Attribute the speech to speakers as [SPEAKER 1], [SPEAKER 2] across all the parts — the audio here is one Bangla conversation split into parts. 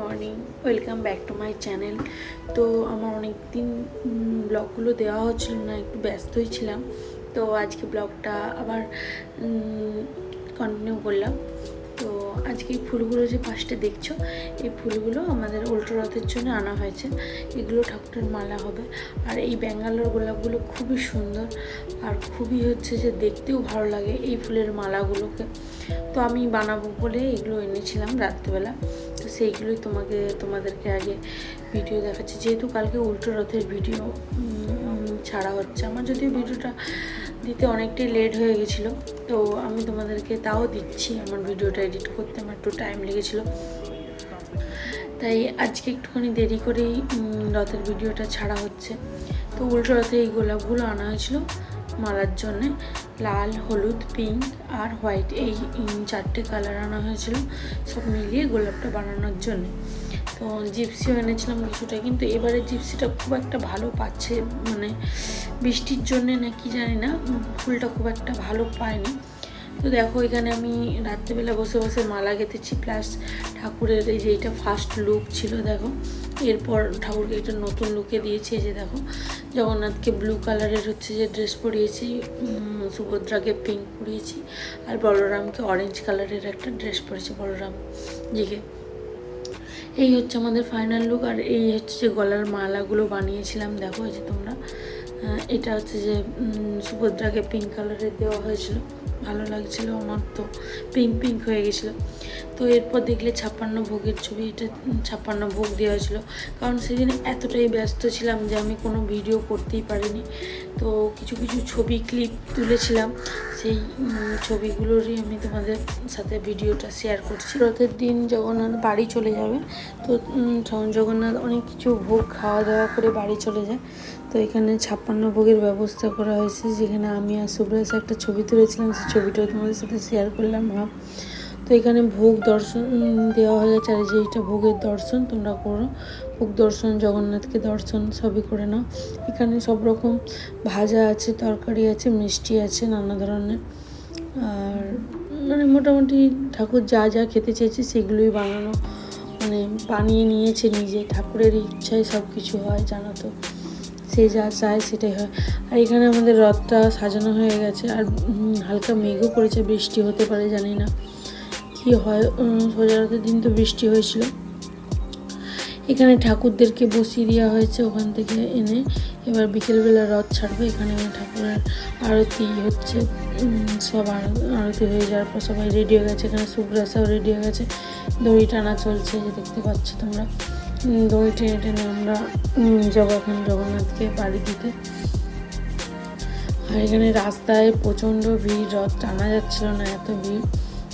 [SPEAKER 1] Morning welcome back to my channel তো আমার অনেক দিন ব্লগগুলো দেওয়া হচ্ছিল না, একটু ব্যস্তই ছিলাম। তো আজকে ব্লগটা আবার কন্টিনিউ করলাম। তো আজকে এই ফুলগুলো যে পাশটা দেখছ, এই ফুলগুলো আমাদের উল্টো রথের জন্য আনা হয়েছে। এগুলো ঠাকুরের মালা হবে। আর এই ব্যাঙ্গালোর গোলাপগুলো খুবই সুন্দর। আর খুবই হচ্ছে যে দেখতেও ভালো লাগে এই ফুলের মালাগুলোকে। তো আমি বানাবো বলে এগুলো এনেছিলাম রাত্রেবেলা। তো সেইগুলোই তোমাকে, তোমাদেরকে আগে ভিডিও দেখাচ্ছি। যেহেতু কালকে উল্টো রথের ভিডিও ছাড়া হচ্ছে। আমার যদিও ভিডিওটা দিতে অনেকটাই লেট হয়ে গেছিল। তো আমি তোমাদেরকে তাও দিচ্ছি, আমার ভিডিওটা এডিট করতে আমার একটু টাইম লেগেছিলো। তাই আজকে একটুখানি দেরি করেই রথের ভিডিওটা ছাড়া হচ্ছে। তো উল্টো রথে এই গোলাপগুলো আনা হয়েছিল। মালার জন্যে লাল, হলুদ পিঙ্ক আর হোয়াইট এই চারটে কালার আনা হয়েছিল। সব মিলিয়ে গোলাপটা বানানোর জন্য। তো জিপসিও এনেছিলাম কিছুটা, কিন্তু এবারে জিপসিটা খুব একটা ভালো পাচ্ছে মানে বৃষ্টির জন্যে না কি জানি না, ফুলটা খুব একটা ভালো পায়নি। তো দেখো, এখানে আমি রাত্রেবেলা বসে বসে মালা গেঁথেছি প্লাস ঠাকুরের এই যে এটা ফার্স্ট লুক ছিল, দেখো। এরপর ঠাকুরকে একটা নতুন লুকে দিয়েছি যে দেখো, জগন্নাথকে ব্লু কালারের হচ্ছে যে ড্রেস পরিয়েছি সুভদ্রাকে পিঙ্ক পরিয়েছি, আর বলরামকে অরেঞ্জ কালারের একটা ড্রেস পরেছি, বলরাম জিকে। এই হচ্ছে আমাদের ফাইনাল লুক আর এই হচ্ছে যে গলার মালাগুলো বানিয়েছিলাম, দেখো যে তোমরা। এটা হচ্ছে যে সুভদ্রাকে পিঙ্ক কালারের দেওয়া হয়েছিল। ভালো লাগছিল আমার তো পিঙ্ক পিঙ্ক হয়ে গেছিল। তো এরপর দেখলে ছাপ্পান্ন ভোগের ছবি, এটা ছাপ্পান্ন ভোগ দেওয়া হয়েছিল। কারণ সেদিন এতটাই ব্যস্ত ছিলাম যে আমি কোনো ভিডিও করতেই পারিনি। তো কিছু কিছু ছবি ক্লিপ তুলেছিলাম, সেই ছবিগুলোরই আমি তোমাদের সাথে ভিডিওটা শেয়ার করছি। রথের দিন জগন্নাথ বাড়ি চলে যাবে। তো জগন্নাথ অনেক কিছু ভোগ খাওয়া দাওয়া করে বাড়ি চলে যায়। তো এখানে ছাপ্পান্ন ভোগের ব্যবস্থা করা হয়েছে, যেখানে আমি আর সুব্রাস একটা ছবি তুলেছিলাম, সেই ছবিটাও তোমাদের সাথে শেয়ার করলাম ভাব তো এখানে ভোগ দর্শন দেওয়া হয়ে গেছে, আর যে ভোগের দর্শন, তোমরা করো। ভোগ দর্শন, জগন্নাথকে দর্শন, সবই করে নাও। এখানে সব রকম ভাজা আছে, তরকারি আছে, মিষ্টি আছে, নানা ধরনের। আর মানে মোটামুটি ঠাকুর যা যা খেতে চেয়েছে, সেগুলোই বানানো মানে বানিয়ে নিয়েছে নিজে। ঠাকুরের ইচ্ছায় সব কিছু হয়, জানো তো। সে যা চায় সেটাই হয়। আর এখানে আমাদের রথটা সাজানো হয়ে গেছে আর হালকা মেঘও পড়েছে বৃষ্টি হতে পারে, জানি না কি হয়। সোজা রথের দিন তো বৃষ্টি হয়েছিল। এখানে ঠাকুরদেরকে বসিয়ে দেওয়া হয়েছে ওখান থেকে এনে। এবার বিকেলবেলা রথ ছাড়বে, এখানে ঠাকুরের আরতি হচ্ছে। সব আর- আরতি হয়ে যাওয়ার পর সবাই রেডি হয়ে গেছে। এখানে সুগ্রাসাও রেডি হয়ে গেছে। দড়ি টানা চলছে, যে দেখতে পাচ্ছ তোমরা। দড়ি টেনে টেনে আমরা যাব এখন জগন্নাথকে বাড়ি দিতে। আর এখানে রাস্তায় প্রচণ্ড ভিড়, রথ টানা যাচ্ছিল না এত ভিড়।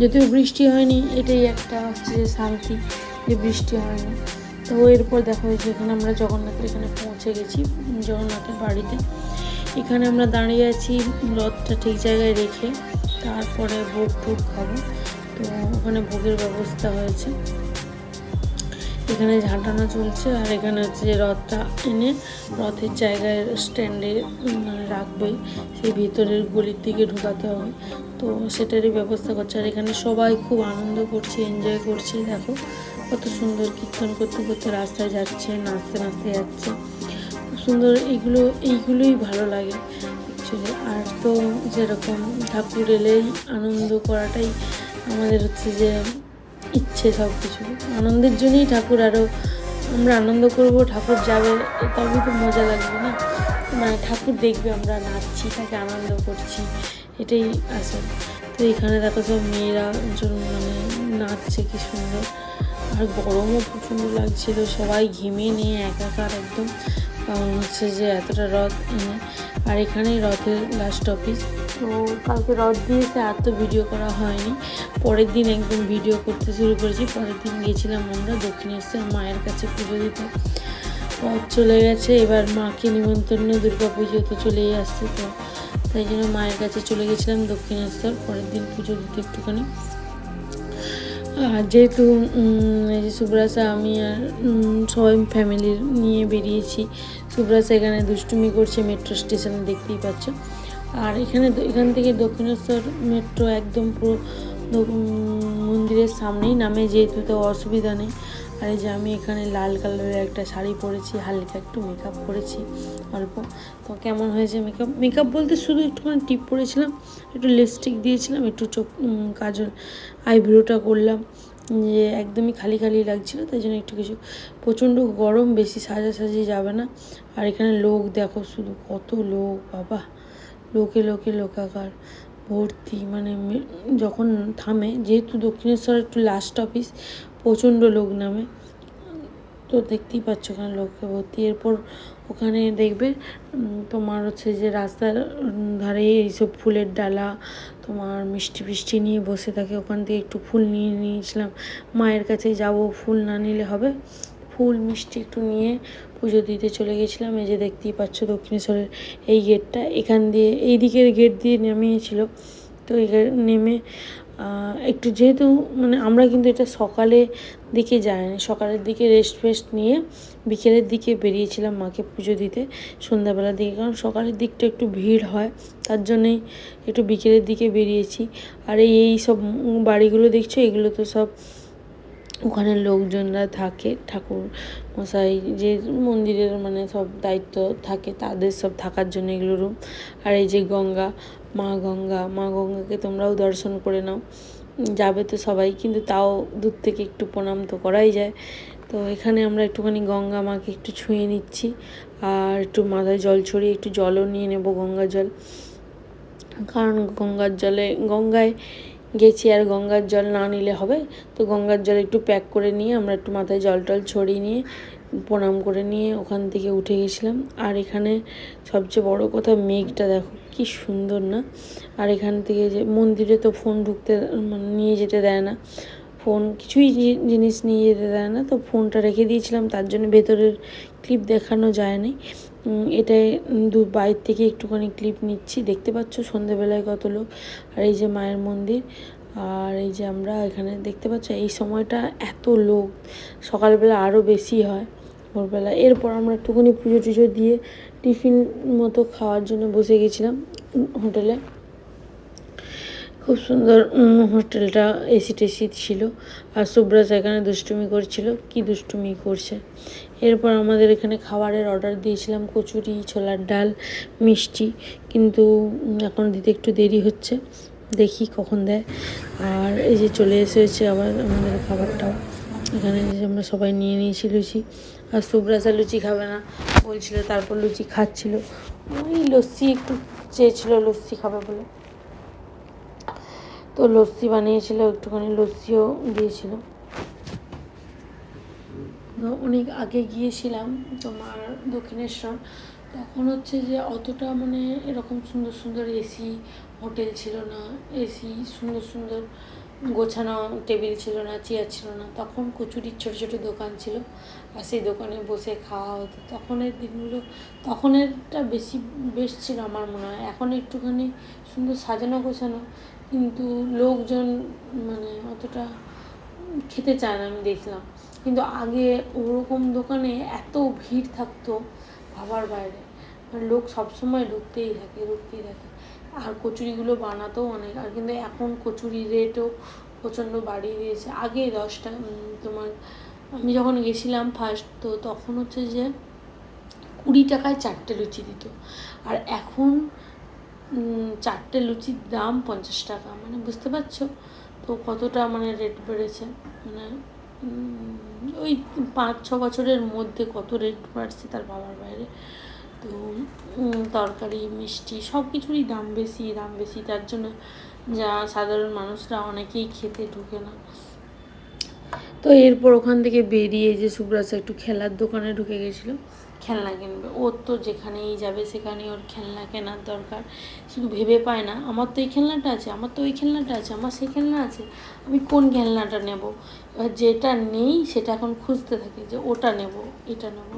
[SPEAKER 1] যদিও বৃষ্টি হয়নি, এটাই একটা হচ্ছে যে শান্তি যে বৃষ্টি হয়নি। তো এরপর দেখা হয়েছে এখানে আমরা জগন্নাথের এখানে পৌঁছে গেছি জগন্নাথের বাড়িতে। এখানে আমরা দাঁড়িয়ে আছি রথটা ঠিক জায়গায় রেখে, তারপরে ভোগ টোগ খাব। তো ওখানে ভোগের ব্যবস্থা হয়েছে। এখানে ঝাঁটানো চলছে আর এখানে হচ্ছে যে রথটা এনে রথের জায়গায় স্ট্যান্ডে মানে রাখবে সেই ভিতরের গলির দিকে ঢুকাতে হবে। তো সেটারই ব্যবস্থা করছে। আর এখানে সবাই খুব আনন্দ করছে এনজয় করছে। দেখো কত সুন্দর কীর্তন করতে করতে রাস্তায় যাচ্ছে, নাচতে নাচতে যাচ্ছে। সুন্দর এইগুলো এইগুলোই ভালো লাগে অ্যাকচুয়ালি আর তো যেরকম ঠাকুর এলেই আনন্দ করাটাই আমাদের হচ্ছে যে ইচ্ছে সব কিছু আনন্দের জন্যই ঠাকুর আরও আমরা আনন্দ করব, ঠাকুর যাবে তবেই তো মজা লাগবে না। মানে ঠাকুর দেখবে, আমরা নাচছি, তাকে আনন্দ করছি, এটাই আসল। তো এখানে দেখো সব মেয়েরা মানে নাচছে, কি সুন্দর। আর গরমও প্রচণ্ড লাগছিল সবাই ঘেমে নিয়ে একাকার একদম। কারণ হচ্ছে যে এতটা রথ এনে আর এখানেই রথের লাস্ট অফিস তো কালকে রথ দিয়েছে, আর তো ভিডিও করা হয়নি। পরের দিন একদম ভিডিও করতে শুরু করেছি। পরের দিন গিয়েছিলাম আমরা দক্ষিণেশ্বর মায়ের কাছে পুজো দিতে। রথ চলে গেছে, এবার মাকে নিমন্ত্রণ দুর্গা পুজো তো চলেই আসছে, তো তাই জন্য মায়ের কাছে চলে গেছিলাম দক্ষিণেশ্বর। পরের দিন পুজো দিতে একটুখানি। আর যেহেতু এই যে সুব্রাসা, আমি আর সবাই ফ্যামিলির নিয়ে বেরিয়েছি। সুব্রাসা এখানে দুষ্টুমি করছে মেট্রো স্টেশনে দেখতেই পাচ্ছ। আর এখানে এখান থেকে দক্ষিণেশ্বর মেট্রো একদম পুরো মন্দিরের সামনেই নামে, যেহেতু তো অসুবিধা নেই। আর এই যে আমি এখানে লাল কালারের একটা শাড়ি পরেছি, হালকা একটু মেকআপ করেছি, অল্প। তো কেমন হয়েছে মেকআপ মেকআপ বলতে শুধু একটুখানি টিপ পরেছিলাম, একটু লিপস্টিক দিয়েছিলাম, একটু চোখ কাজল আইব্রোটা করলাম। যে একদমই খালি খালি লাগছিল, তাই জন্য একটু কিছু প্রচণ্ড গরম, বেশি সাজা সাজাসাজি যাবে না। আর এখানে লোক দেখো শুধু, কত লোক, বাবা। লোকে লোকে লোকাকার ভর্তি মানে যখন থামে, যেহেতু দক্ষিণেশ্বর একটু লাস্ট অফিস প্রচণ্ড লোক নামে, তো দেখতেই পাচ্ছ ওখানে লোকে ভর্তি। এরপর ওখানে দেখবে তোমার হচ্ছে যে রাস্তার ধারে এইসব ফুলের ডালা, তোমার মিষ্টি ফিষ্টি নিয়ে বসে থাকে। ওখান থেকে একটু ফুল নিয়ে নিয়েছিলাম। মায়ের কাছে যাব, ফুল না নিলে হবে। ফুল মিষ্টি একটু নিয়ে পুজো দিতে চলে গেছিলাম। এই যে দেখতেই পাচ্ছ দক্ষিণেশ্বরের এই গেটটা। এখান দিয়ে, এই দিকের গেট দিয়ে নামিয়েছিল তো এখানে নেমে একটু যেহেতু মানে আমরা কিন্তু এটা সকালে দিকে যাইনি, সকালের দিকে রেস্ট ফেস্ট নিয়ে বিকেলের দিকে বেরিয়েছিলাম মাকে পুজো দিতে সন্ধ্যাবেলার দিকে। কারণ সকালের দিকটা একটু ভিড় হয়, তার জন্যই একটু বিকেলের দিকে বেরিয়েছি। আর এই সব বাড়িগুলো দেখছ, এগুলো তো সব ওখানে লোকজনরা থাকে, ঠাকুর মশাই যে মন্দিরের মানে সব দায়িত্ব থাকে তাদের সব থাকার জন্য এগুলো রুম আর এই যে গঙ্গা, মা গঙ্গা, মা গঙ্গাকে তোমরাও দর্শন করে নাও। যাবে তো সবাই, কিন্তু তাও দূর থেকে একটু প্রণাম তো করাই যায়। তো এখানে আমরা একটুখানি গঙ্গা মাকে একটু ছুঁয়ে নিচ্ছি আর একটু মাথায় জল ছড়িয়ে একটু জলও নিয়ে নেব গঙ্গা জল। কারণ গঙ্গার জলে, গঙ্গায় গেছি আর গঙ্গার জল না নিলে হবে। তো গঙ্গার জল একটু প্যাক করে নিয়ে আমরা একটু মাথায় জল টল ছড়িয়ে নিয়ে প্রণাম করে নিয়ে ওখান থেকে উঠে গেছিলাম। আর এখানে সবচেয়ে বড় কথা মেঘটা দেখো, কি সুন্দর না? আর এখান থেকে যে মন্দিরে তো ফোন ঢুকতে মানে নিয়ে যেতে দেয় না। ফোন কিছুই জিনিস নিয়ে যেতে দেয় না। তো ফোনটা রেখে দিয়েছিলাম তার জন্য ভেতরের ক্লিপ দেখানো যায়নি উম, এটাই দু বাইর থেকে একটুখানি ক্লিপ নিচ্ছি। দেখতে পাচ্ছ সন্ধেবেলায় কত লোক। আর এই যে মায়ের মন্দির আর এই যে আমরা এখানে দেখতে পাচ্ছ এই সময়টা এত লোক। সকালবেলা আরও বেশি হয় ভোরবেলা। এরপর আমরা একটুখানি পুজো টুজো দিয়ে টিফিন মতো খাওয়ার জন্য বসে গেছিলাম হোটেলে। খুব সুন্দর উম, হোটেলটা এসি টেসি ছিল। আর সুব্রাজ এখানে দুষ্টুমি করছিল। কি দুষ্টুমি করছে? এরপর আমাদের এখানে খাবারের অর্ডার দিয়েছিলাম কচুরি ছোলার ডাল মিষ্টি। কিন্তু এখন দিতে একটু দেরি হচ্ছে। দেখি কখন দেয়। আর এই যে চলে এসেছে আবার আমাদের খাবারটাও। এখানে আমরা সবাই নিয়ে নিয়েছি লুচি। আর সুব্রাজা লুচি খাবে না। বলছিল তারপর লুচি খাচ্ছিল। ওই লস্যি একটু চেয়েছিল লস্যি খাবে বলে। তো লস্যি বানিয়েছিল, একটুখানি লস্যিও দিয়েছিল। অনেক আগে গিয়েছিলাম তোমার দক্ষিণেশ্বর, তখন হচ্ছে যে অতটা মানে এরকম সুন্দর সুন্দর এসি হোটেল ছিল না, এসি সুন্দর সুন্দর গোছানো টেবিল ছিল না, চেয়ার ছিল না। তখন কচুরির ছোটো ছোটো দোকান ছিল আর সেই দোকানে বসে খাওয়া হতো। তখনের দিনগুলো, তখনেরটা বেশি, বেশ ছিল আমার মনে হয়। এখন একটুখানি সুন্দর সাজানো গোছানো কিন্তু লোকজন মানে অতটা খেতে চায় না, আমি দেখলাম। কিন্তু আগে ওরকম দোকানে এত ভিড় থাকতো ভাবার বাইরে। মানে লোক সবসময় ঢুকতেই থাকে ঢুকতেই থাকে। আর কচুরিগুলো বানাতেও অনেক, আর কিন্তু এখন কচুরি রেটও প্রচণ্ড বাড়িয়ে দিয়েছে। আগে দশটা তোমার আমি যখন গেছিলাম ফার্স্ট তো তখন হচ্ছে যে কুড়ি টাকায় চারটে লুচি দিত। আর এখন চারটে লুচির দাম পঞ্চাশ টাকা। মানে বুঝতে পারছ তো কতটা মানে রেট বেড়েছে? মানে ওই পাঁচ, ছ বছরের মধ্যে কত রেট বাড়ছে তার বাবার বাইরে। তো তরকারি, মিষ্টি সব কিছুরই দাম বেশি দাম বেশি। তার জন্য যা সাধারণ মানুষরা অনেকেই খেতে ঢুকে না। তো এরপর ওখান থেকে বেরিয়ে যে সুব্রাস একটু খেলার দোকানে ঢুকে গেছিল। খেলনা কিনবে। ওর তো যেখানেই যাবে সেখানেই ওর খেলনা কেনার দরকার। শুধু ভেবে পায় না আমার তো এই খেলনাটা আছে আমার তো ওই খেলনাটা আছে আমার সেই খেলনা আছে আমি কোন খেলনাটা নেব? এবার যেটা নেই সেটা এখন খুঁজতে থাকে যে ওটা নেব এটা নেব।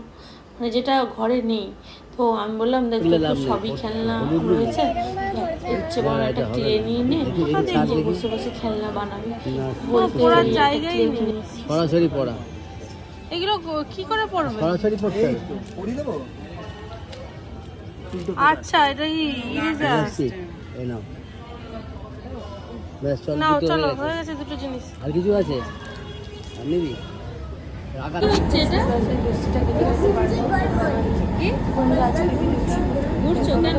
[SPEAKER 1] মানে যেটা ঘরে নেই। তো আমি বললাম দেখ সবই খেলনা রয়েছে। হচ্ছে বড় একটা ট্রে নিয়ে নে। বসে বসে খেলনা বানাবি। বলতে
[SPEAKER 2] সরাসরি পড়া।
[SPEAKER 3] এগুলো ক- কি করে পড়বে?
[SPEAKER 2] সরাসরি পড়তে হবে।
[SPEAKER 3] আচ্ছা এটা ইরেজার
[SPEAKER 2] এই নাও। ব্যাস চল
[SPEAKER 3] নাও চলো
[SPEAKER 2] হয়ে গেছে।
[SPEAKER 3] হয়ে গেছে দুটো জিনিস।
[SPEAKER 2] আর কিছু আছে? আর নিবি?
[SPEAKER 1] ঘুরছো কেন?